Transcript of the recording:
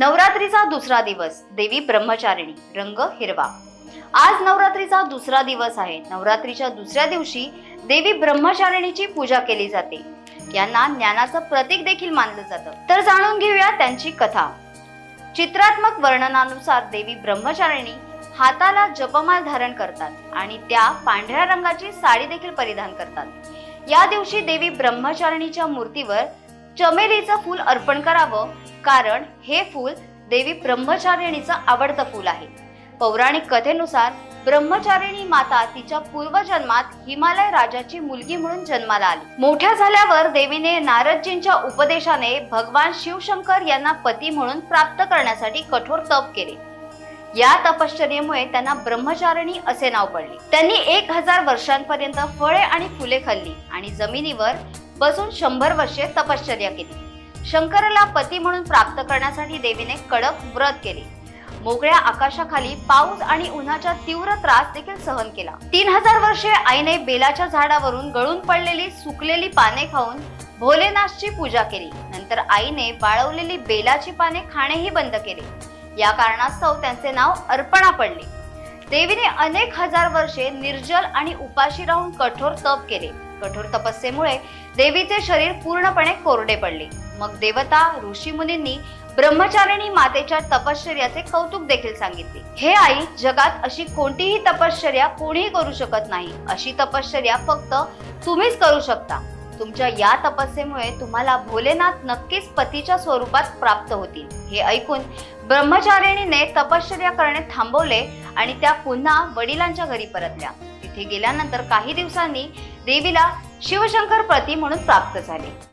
नवरात्रीचा दुसरा दिवस देवी ब्रह्मचारिणी रंग हिरवा. आज नवरात्रीचा दुसरा दिवस आहे. नवरात्रीच्या दुसऱ्या दिवशी देवी ब्रह्मचारिणीची पूजा केली जाते. यांना ज्ञानाचं प्रतीक देखील मानलं जातं. तर जाणून घेऊया त्यांची कथा. चित्रात्मक वर्णनानुसार देवी ब्रह्मचारिणी हाताला जपमाल धारण करतात आणि त्या पांढऱ्या रंगाची साडी देखील परिधान करतात. या दिवशी देवी ब्रह्मचारिणीच्या मूर्तीवर चमेलीचं फूल अर्पण करावं कारण हे फूल देवी ब्रह्मचारिणीचं आवडतं फूल आहे. पौराणिक कथेनुसार ब्रह्मचारिणी माता तिच्या पूर्वजन्मात हिमालय राजाची मुलगी म्हणून जन्माला आली. मोठ्या झाल्यावर देवीने नारदजींच्या उपदेशाने भगवान शिवशंकर यांना पती म्हणून प्राप्त करण्यासाठी कठोर तप केले. या तपश्चर्येमुळे त्यांना ब्रह्मचारिणी असे नाव पडले. त्यांनी एक हजार वर्षांपर्यंत फळे आणि फुले खाल्ली आणि जमिनीवर बसून शंभर वर्षे तपश्चर्या केली. शंकराला पती म्हणून प्राप्त करण्यासाठी देवीने कडक व्रत केले. मोकळ्या आकाशाखाली पाऊस आणि उन्हाचा तीव्र त्रास देखील सहन केला. तीन हजार वर्षे आईने बेलाच्या झाडावरून गळून पडलेली सुकलेली पाने खाऊन भोलेनाथची पूजा केली. नंतर आईने बाळवलेली बेलाची पाने खाणेही बंद केले. या कारणास्तव त्यांचे नाव अर्पणा पडले. देवीने अनेक हजार वर्षे निर्जल आणि उपाशी राहून कठोर तप केले. कठोर तपस्येमुळे देवीचे शरीर पूर्णपणे कोरडे पडले. मग देवता ऋषी मुनींनी ब्रह्मचारिणी मातेच्या तपश्चर्याचे कौतुक देखील सांगितले. हे आई जगात अशी कोणतीही तपश्चर्या कोणीही करू शकत नाही. अशी तपश्चर्या फक्त तुम्हीच करू शकता. तुमच्या या तपस्येमुळे तुम्हाला भोलेनाथ नक्कीच पतीच्या स्वरूपात प्राप्त होतील. हे ऐकून ब्रह्मचारिणीने तपश्चर्या करणे थांबवले आणि त्या पुन्हा वडिलांच्या घरी परतल्या. तिथे गेल्यानंतर काही दिवसांनी देवीला शिवशंकर प्रती म्हणून प्राप्त झाले.